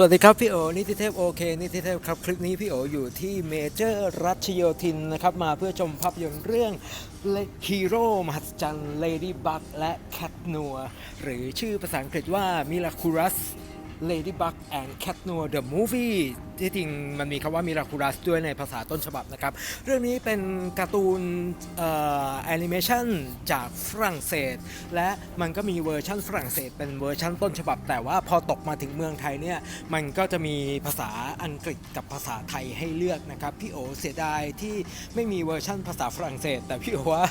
สวัสดีครับพี่โอนิติเทพโอเคนิติเทพครับ คลิปนี้พี่โออยู่ที่เมเจอร์รัชโยธินนะครับ มาเพื่อชมภาพยนตร์เรื่องฮีโร่มหัศจรรย์เลดี้บักและแคทนัวหรือชื่อภาษาอังกฤษว่ามิลาคูรัส Ladybug and Cat Noir the Movie ที่จริงมันมีคำว่า Miraculous ด้วยในภาษาต้นฉบับนะครับ เรื่องนี้เป็นการ์ตูนแอนิเมชันจากฝรั่งเศส และมันก็มีเวอร์ชันฝรั่งเศส เป็นเวอร์ชันต้นฉบับ แต่ว่าพอตกมาถึงเมืองไทยเนี่ยมันก็จะมีภาษาอังกฤษกับภาษาไทยให้เลือกนะครับ พี่โอเสียดายที่ไม่มีเวอร์ชันภาษาฝรั่งเศส แต่พี่โอว่า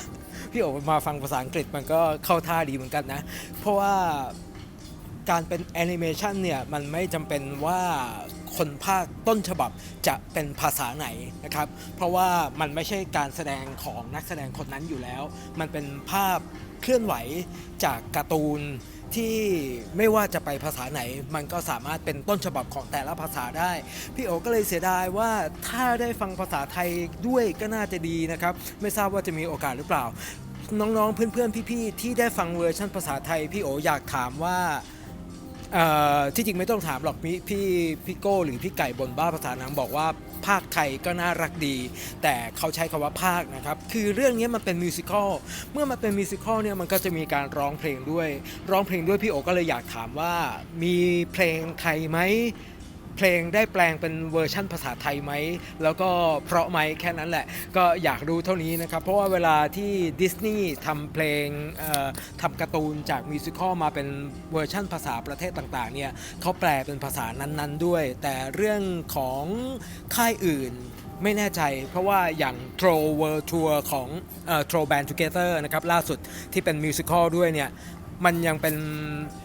พี่โอมาฟังภาษาอังกฤษมันก็เข้าท่าดีเหมือนกันนะ เพราะว่า การเป็นแอนิเมชันเนี่ยมันไม่จำเป็นว่าคนภาคต้นฉบับจะเป็นภาษาไหนนะครับ เพราะว่ามันไม่ใช่การแสดงของนักแสดงคนนั้นอยู่แล้ว มันเป็นภาพเคลื่อนไหวจากการ์ตูนที่ไม่ว่าจะไปภาษาไหน มันก็สามารถเป็นต้นฉบับของแต่ละภาษาได้ พี่โอก็เลยเสียดายว่าถ้าได้ฟังภาษาไทยด้วยก็น่าจะดีนะครับ ไม่ทราบว่าจะมีโอกาสหรือเปล่า น้องๆเพื่อนๆพี่ๆที่ได้ฟังเวอร์ชันภาษาไทยพี่โออยากถามว่า ที่จริงไม่ต้องถามหรอกพี่พี่พี่โก้หรือพี่ไก่บนบ้าภาษาหนังบอกว่าภาคไทยก็น่ารักดี แต่เขาใช้คำว่าภาคนะครับ คือเรื่องนี้มันเป็นมิวสิควลเมื่อมันเป็นมิวสิควลเนี่ยมันก็จะมีการร้องเพลงด้วย ร้องเพลงด้วยพี่โอก็เลยอยากถามว่ามีเพลงไทยไหม เพลงได้แปลงเป็นเวอร์ชั่นภาษาไทยไหม แล้วก็เพราะไหมแค่นั้นแหละ ก็อยากรู้เท่านี้นะครับ เพราะว่าเวลาที่ดิสนีย์ทำเพลงทำการ์ตูนจากมิวสิควลมาเป็นเวอร์ชั่นภาษาประเทศต่างๆเนี่ยเขาแปลเป็นภาษานั้นๆด้วย แต่เรื่องของค่ายอื่นไม่แน่ใจเพราะว่าอย่าง Troll World Tour ของเอ่อ Troll Band Together นะครับล่าสุดที่เป็นมิวสิควลด้วยเนี่ย มันยังเป็น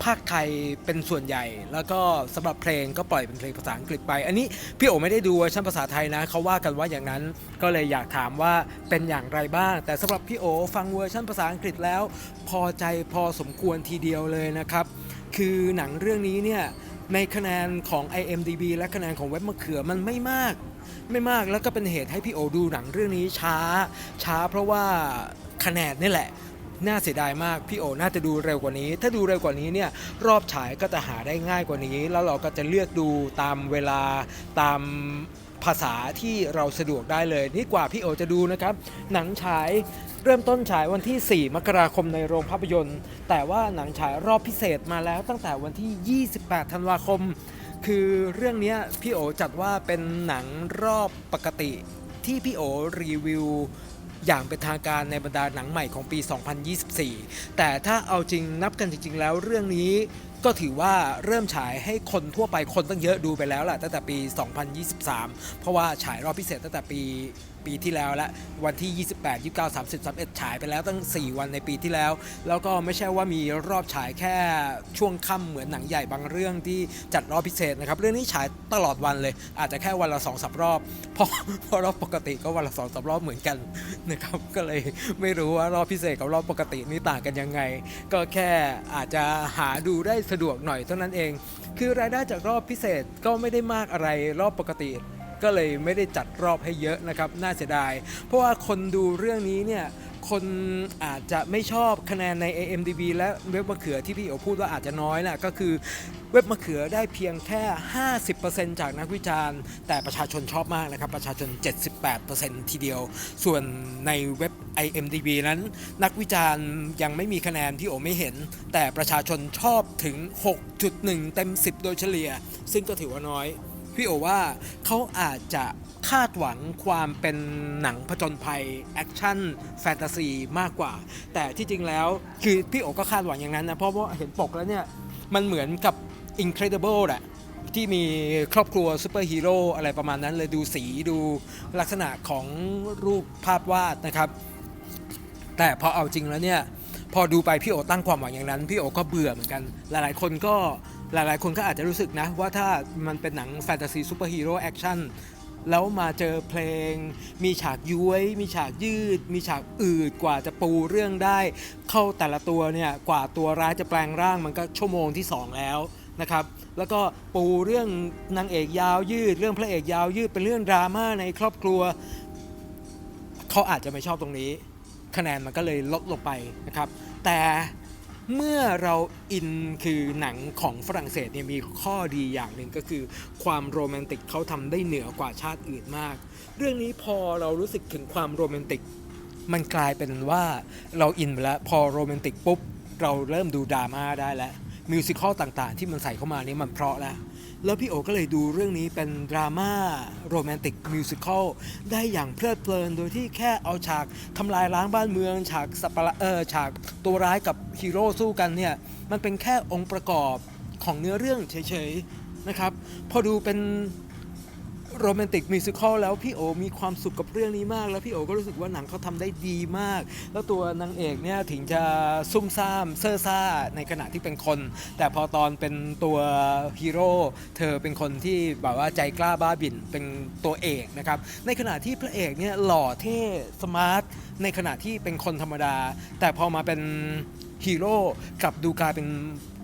ภาคไทยเป็นส่วนใหญ่ แล้วก็สำหรับเพลงก็ปล่อยเป็นเพลงภาษาอังกฤษไป อันนี้พี่โอไม่ได้ดูเวอร์ชันภาษาไทยนะเขาว่ากันว่าอย่างนั้นก็เลยอยากถามว่าเป็นอย่างไรบ้าง แต่สำหรับพี่โอฟังเวอร์ชันภาษาอังกฤษแล้ว พอใจพอสมควรทีเดียวเลยนะครับคือหนังเรื่องนี้เนี่ยในคะแนนของ IMDB และคะแนนของเว็บมะเขือมันไม่มาก ไม่มากแล้วก็เป็นเหตุให้พี่โอดูหนังเรื่องนี้ช้า ช้าเพราะว่าคะแนนนี่แหละ น่าเสียดายมาก พี่โอน่าจะดูเร็วกว่านี้ ถ้าดูเร็วกว่านี้เนี่ยรอบฉายก็จะหาได้ง่ายกว่านี้ แล้วเราก็จะเลือกดูตามเวลาตามภาษาที่เราสะดวกได้เลยนี่กว่าพี่โอจะดูนะครับ หนังฉายเริ่มต้นฉายวันที่ 4 มกราคมในโรงภาพยนตร์ แต่ว่าหนังฉายรอบพิเศษมาแล้วตั้งแต่วันที่ 28 ธันวาคม คือเรื่องนี้พี่โอจัดว่าเป็นหนังรอบปกติที่พี่โอรีวิว อย่างเป็นทางการในบรรดาหนังใหม่ของปี 2024 แต่ถ้าเอาจริงนับกันจริง ๆ แล้วเรื่องนี้ ก็ถือว่าเริ่มฉายให้คนทั่วไปคนตั้งเยอะดูไปแล้วแหละตั้งแต่ปี 2023 เพราะว่าฉายรอบพิเศษตั้งแต่ปีปีที่แล้วและวันที่ 28 29 30 31 ฉายไปแล้วตั้ง 4 วันในปีที่แล้ว แล้วก็ไม่ใช่ว่ามีรอบฉายแค่ช่วงค่ำเหมือนหนังใหญ่บางเรื่องที่จัดรอบพิเศษนะครับ เรื่องนี้ฉายตลอดวันเลย อาจจะแค่วันละ2อสรอบเพราะเพราะรอบปกติก็วันละ2อสรอบเหมือนกันนะครับก็เลยไม่รู้ว่ารอบพิเศษกับรอบปกตินี่ต่างกันยังไง ก็แค่อาจจะหาดูได้สะดวกหน่อยเท่านั้นเอง คือรายได้จากรอบพิเศษก็ไม่ได้มากอะไรรอบปกติ ก็เลยไม่ได้จัดรอบให้เยอะนะครับ น่าเสียดาย เพราะว่าคนดูเรื่องนี้เนี่ย คนอาจจะไม่ชอบคะแนนใน AMDB และเว็บมะเขือที่พี่โอพูดว่าอาจจะน้อยนะก็คือเว็บมะเขือได้เพียงแค่ 50%จากนักวิจารณ์ แต่ประชาชนชอบมากนะครับ ประชาชน 78%ทีเดียว ส่วนในเว็บ IMDB นั้น นักวิจารณ์ยังไม่มีคะแนนที่โอไม่เห็น แต่ประชาชนชอบถึง 6.1 เต็ม 10 โดยเฉลี่ย ซึ่งก็ถือว่าน้อย พี่โอว่าเขาอาจจะคาดหวังความเป็นหนังผจญภัย แอคชั่น แฟนตาซีมากกว่า แต่ที่จริงแล้วคือพี่โอก็คาดหวังอย่างนั้นนะ เพราะว่าเห็นปกแล้วเนี่ย มันเหมือนกับ Incredible แหละที่มีครอบครัวซูเปอร์ฮีโร่อะไรประมาณนั้นเลยดูสีดูลักษณะของรูปภาพวาดนะครับ แต่พอเอาจริงแล้วเนี่ย พอดูไปพี่โอตั้งความหวังอย่างนั้น พี่โอก็เบื่อเหมือนกัน หลายๆ คนก็ หลายๆ คนก็อาจจะรู้สึกนะ ว่าถ้ามันเป็นหนังแฟนตาซีซูเปอร์ฮีโร่แอคชั่นแล้วมาเจอเพลง มีฉากย้วย มีฉากยืด มีฉากอืดกว่าจะปูเรื่องได้ เข้าแต่ละตัวเนี่ยกว่าตัวร้ายจะแปลงร่างมันก็ชั่วโมงที่ 2 แล้วนะครับแล้วก็ปูเรื่องนางเอกยาวยืด เรื่องพระเอกยาวยืดเป็นเรื่องดราม่าในครอบครัว เขาอาจจะไม่ชอบตรงนี้ คะแนนมันก็เลยลดลงไปนะครับแต่ เมื่อเราอินคือหนังของฝรั่งเศสเนี่ยมีข้อดีอย่างหนึ่งก็คือ ความโรแมนติกเขาทำได้เหนือกว่าชาติอื่นมาก เรื่องนี้พอเรารู้สึกถึงความโรแมนติก มันกลายเป็นว่าเราอินไปแล้วพอโรแมนติกปุ๊บ เราเริ่มดูดราม่าได้แล้วมิวสิควลต่างๆ ที่มันใส่เข้ามานี่มันเพราะแล้ว แล้วพี่โอก็เลยดูเรื่องนี้เป็นดราม่าโรแมนติกมิวสิควลได้อย่างเพลิดเพลิน โดยที่แค่เอาฉากทำลายล้างบ้านเมือง ฉากสัปะเออฉากตัวร้ายกับฮีโร่สู้กันเนี่ย มันเป็นแค่องค์ประกอบของเนื้อเรื่องเฉยๆนะครับ พอดูเป็น โรแมนติกมิวสิควลแล้วพี่โอมีความสุขกับเรื่องนี้มาก แล้วพี่โอก็รู้สึกว่าหนังเขาทำได้ดีมาก แล้วตัวนางเอกเนี่ยถึงจะซุ่มซ่ามเซ่อซ่าในขณะที่เป็นคน แต่พอตอนเป็นตัวฮีโร่เธอเป็นคนที่แบบว่าใจกล้าบ้าบิ่นเป็นตัวเอกนะครับในขณะที่พระเอกเนี่ยหล่อเท่สมาร์ทในขณะที่เป็นคนธรรมดา แต่พอมาเป็นฮีโร่กลับดูกลายเป็น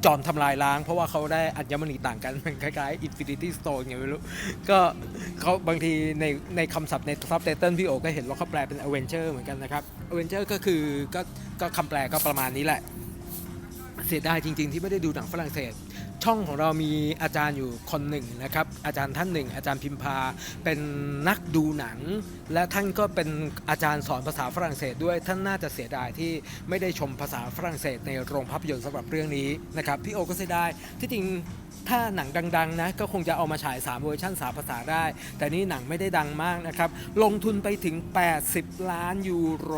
จอมทำลายล้าง เพราะว่าเขาได้อัญมณีต่างกัน มันคล้ายๆ Infinity Stone อย่างไม่รู้ ก็เขาบางทีในในคำศัพท์ในซับไตเติลพี่โอก็เห็นว่าเขาแปลเป็น Avenger เหมือนกันนะครับ Avenger ก็คือก็ก็คำแปลก็ประมาณนี้แหละ เสียดายจริง ๆ ที่ไม่ได้ดูหนังฝรั่งเศส ช่องของเรามีอาจารย์อยู่คนหนึ่งนะครับ อาจารย์ท่านหนึ่ง อาจารย์พิมพา เป็นนักดูหนัง และท่านก็เป็นอาจารย์สอนภาษาฝรั่งเศสด้วย ท่านน่าจะเสียดายที่ไม่ได้ชมภาษาฝรั่งเศสในโรงภาพยนตร์สำหรับเรื่องนี้นะครับ พี่โอก็เสียดาย ที่จริงถ้าหนังดังๆนะก็คงจะเอามาฉาย 3 เวอร์ชัน3ภาษาได้ แต่นี่หนังไม่ได้ดังมากนะครับ ลงทุนไปถึง 80 ล้านยูโร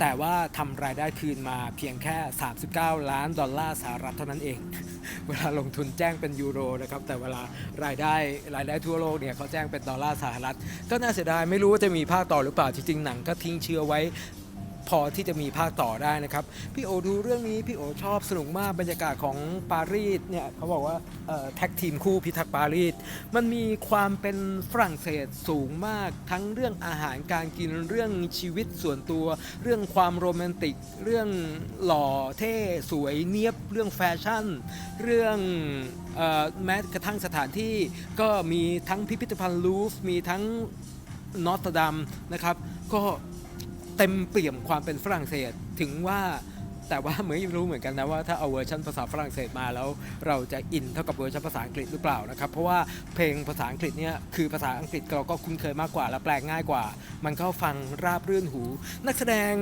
แต่ว่าทำรายได้คืนมาเพียงแค่ 39 ล้านดอลลาร์สหรัฐเท่านั้นเอง เวลาลงทุนแจ้งเป็นยูโรนะครับแต่เวลารายได้รายได้ทั่วโลกเนี่ยเขาแจ้งเป็นดอลลาร์สหรัฐ ก็น่าเสียดายไม่รู้ว่าจะมีภาคต่อหรือเปล่าจริงๆหนังก็ทิ้งเชื้อไว้ พอที่จะมีภาคต่อได้นะครับ พี่โอดูเรื่องนี้พี่โอชอบสนุกมากบรรยากาศของปารีสเนี่ยเขาบอกว่าแท็กทีมคู่พิทักษ์ปารีสมันมีความเป็นฝรั่งเศสสูงมาก ทั้งเรื่องอาหารการกินเรื่องชีวิตส่วนตัว เรื่องความโรแมนติก เรื่องหล่อเท่สวยเนียบเรื่องแฟชั่น เรื่องออแม้กระทั่งสถานที่ก็มีทั้งพิพิธภัณฑ์ลูฟมีทั้งนอตดัมนะครับ ก็ เต็มเปี่ยมความเป็นฝรั่งเศสถึงว่าแต่ว่าเหมือนรู้เหมือนกันนะว่าถ้าเอาเวอร์ชันภาษาฝรั่งเศสมาแล้ว เราจะอินเท่ากับเวอร์ชันภาษาอังกฤษหรือเปล่านะครับเพราะว่าเพลงภาษาอังกฤษเนี่ยคือภาษาอังกฤษเราก็คุ้นเคยมากกว่า และแปลง่ายกว่า มันก็ฟังราบรื่นหู นักแสดง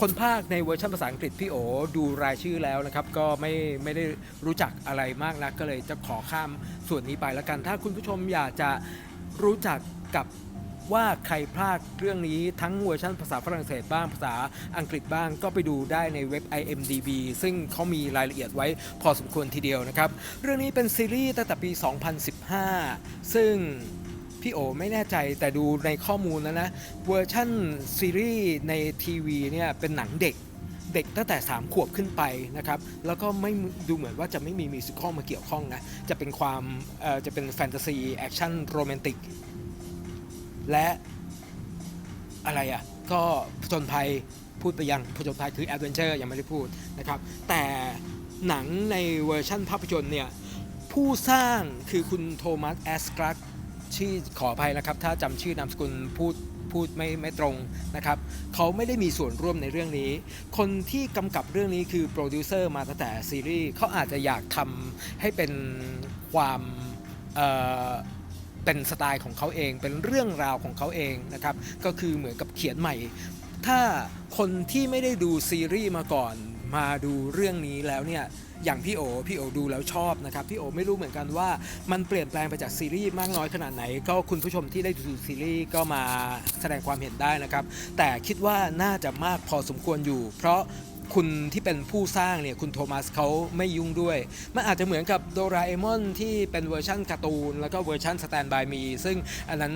คนภาคในเวอร์ชันภาษาอังกฤษพี่โอดูรายชื่อแล้วนะครับก็ไม่ไม่ได้รู้จักอะไรมากนักก็เลยจะขอข้ามส่วนนี้ไปแล้วกัน ถ้าคุณผู้ชมอยากจะรู้จักกับ ว่าใครพลาดเรื่องนี้ทั้งเวอร์ชันภาษาฝรั่งเศสบ้างภาษาอังกฤษบ้างก็ไปดูได้ในเว็บ IMDB ซึ่งเขามีรายละเอียดไว้พอสมควรทีเดียวนะครับ เรื่องนี้เป็นซีรีส์ตั้งแต่ปี 2015 ซึ่งพี่โอไม่แน่ใจแต่ดูในข้อมูลแล้วนะ เวอร์ชันซีรีส์ในทีวีเนี่ยเป็นหนังเด็กเด็กตั้งแต่ 3 ขวบขึ้นไปนะครับ แล้วก็ไม่ดูเหมือนว่าจะไม่มีมิวสิควลมาเกี่ยวข้องนะ จะเป็นความจะเป็นแฟนตาซี แอคชั่น โรแมนติก และอะไรอะก็ผจญภัยพูดไปยังผจญภัยคือแอดเวนเจอร์ยังไม่ได้พูดนะครับ แต่หนังในเวอร์ชั่นภาพยนตร์เนี่ย ผู้สร้างคือคุณโทมัสแอสกรักชื่อขออภัยนะครับ ถ้าจำชื่อนามสกุลพูดพูดไม่ไม่ตรงนะครับ เขาไม่ได้มีส่วนร่วมในเรื่องนี้ คนที่กำกับเรื่องนี้คือโปรดิวเซอร์มาตั้งแต่ซีรีส์เขาอาจจะอยากทำให้เป็นความ เป็นสไตล์ของเขาเอง เป็นเรื่องราวของเขาเองนะครับ ก็คือเหมือนกับเขียนใหม่ ถ้าคนที่ไม่ได้ดูซีรีส์มาก่อนมาดูเรื่องนี้แล้วเนี่ยอย่างพี่โอพี่โอดูแล้วชอบนะครับพี่โอไม่รู้เหมือนกันว่ามันเปลี่ยนแปลงไปจากซีรีส์มากน้อยขนาดไหน ก็คุณผู้ชมที่ได้ดูซีรีส์ก็มาแสดงความเห็นได้นะครับ แต่คิดว่าน่าจะมากพอสมควรอยู่ เพราะ คุณที่เป็นผู้สร้างเนี่ยคุณโทมัสเขาไม่ยุ่งด้วย มันอาจจะเหมือนกับโดราเอมอนที่เป็นเวอร์ชั่นการ์ตูน แล้วก็เวอร์ชั่นสแตนบายมีซึ่งอันนั้น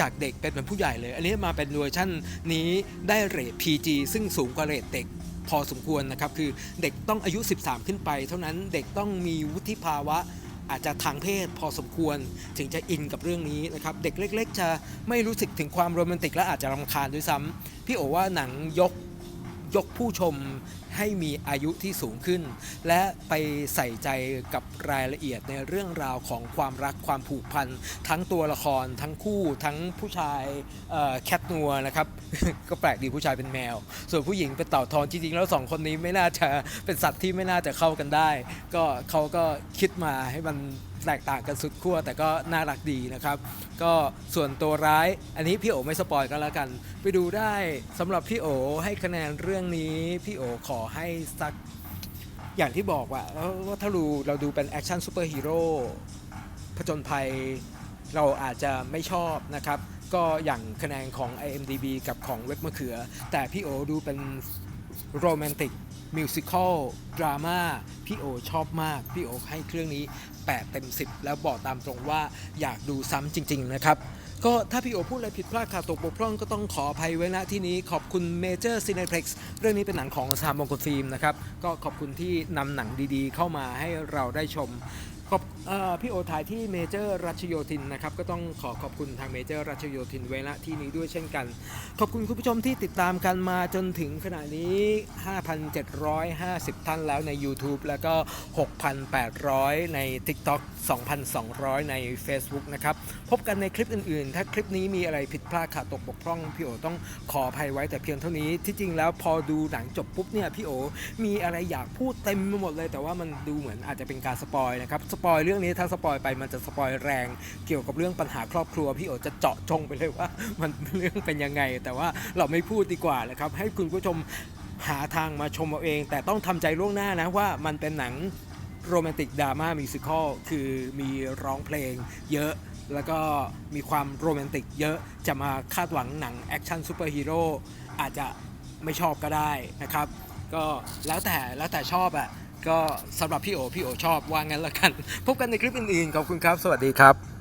จากเด็กเป็นเป็นผู้ใหญ่เลย อันนี้มาเป็นเวอร์ชั่นนี้ได้เรท PG ซึ่งสูงกว่าเรทเด็กพอสมควรนะครับ คือเด็กต้องอายุ 13 ขึ้นไป เท่านั้นเด็กต้องมีวุฒิภาวะอาจจะทางเพศพอสมควรถึงจะอินกับเรื่องนี้นะครับ เด็กเล็ก ๆ จะไม่รู้สึกถึงความโรแมนติกและอาจจะรำคาญด้วยซ้ำพี่โอว่าหนังยก ยกผู้ชมให้มีอายุที่สูงขึ้น และไปใส่ใจกับรายละเอียดในเรื่องราวของความรักความผูกพัน ทั้งตัวละคร ทั้งคู่ทั้งผู้ชายแคทนัวนะครับ ก็แปลกดีผู้ชายเป็นแมว ส่วนผู้หญิงเป็นเต่าทองจริงๆแล้วสองคนนี้ไม่น่าจะเป็นสัตว์ที่ไม่น่าจะเข้ากันได้ ก็เขาก็คิดมาให้มัน แตกต่างกันสุดขั้วแต่ก็น่ารักดีนะครับ ก็ส่วนตัวร้าย อันนี้พี่โอไม่สปอยกันแล้วกัน ไปดูได้สำหรับพี่โอให้คะแนนเรื่องนี้ พี่โอขอให้สักอย่างที่บอกว่าว่าถ้าดูเราดูเป็นแอคชั่นซูเปอร์ฮีโร่ผจญภัยเราอาจจะไม่ชอบนะครับ ก็อย่างคะแนนของ IMDB กับของเว็บมะเขือ แต่พี่โอดูเป็น โรแมนติกมิวสิควลดราม่าพี่โอชอบมาก พี่โอให้เครื่องนี้ 8 เต็ม 10 แล้วบอกตามตรงว่าอยากดูซ้ำจริง ๆ นะครับ ก็ถ้าพี่โอพูดอะไรผิดพลาดขาดตกบกพร่องก็ต้องขออภัยไว้ณที่นี้ขอบคุณ Major Cineplex เรื่องนี้เป็นหนังของสามมงคลฟิล์มนะครับ ก็ขอบคุณที่นำหนังดีๆ เข้ามาให้เราได้ชม ขอบพี่โอถ่ายที่เมเจอร์รัชโยธินนะครับก็ต้องขอขอบคุณทางเมเจอร์รัชโยธินไว้ณที่นี้ด้วยเช่นกัน ขอบคุณคุณผู้ชมที่ติดตามกันมาจนถึงขณะนี้ 5,750 ท่านแล้วใน YouTube แล้วก็ 6,800 ใน TikTok 2,200 ใน Facebook นะครับ พบกันในคลิปอื่นๆ ถ้าคลิปนี้มีอะไรผิดพลาดขาดตกบกพร่อง พี่โอต้องขออภัยไว้แต่เพียงเท่านี้ที่จริงแล้วพอดูหนังจบปุ๊บเนี่ยพี่โอมีอะไรอยากพูดเต็มไปหมดเลย แต่ว่ามันดูเหมือนอาจจะเป็นการสปอยนะครับสปอยเรื่องนี้ถ้าสปอยไปมันจะสปอยแรงเกี่ยวกับเรื่องปัญหาครอบครัวพี่โอจะเจาะจงไปเลยว่า มันเรื่องเป็นยังไง แต่ว่าเราไม่พูดดีกว่านะครับ ให้คุณผู้ชมหาทางมาชมเอาเอง แต่ต้องทำใจล่วงหน้านะว่ามันเป็นหนังโรแมนติกดราม่ามิวสิควลคือมีร้องเพลงเยอะแล้วก็มีความโรแมนติกเยอะจะมาคาดหวังหนังแอคชั่นซูเปอร์ฮีโร่อาจจะไม่ชอบก็ได้นะครับ ก็แล้วแต่แล้วแต่ชอบอะ ก็สำหรับพี่โอพี่โอชอบว่างั้นละกัน พบกันในคลิปอื่นๆขอบคุณครับ สวัสดีครับ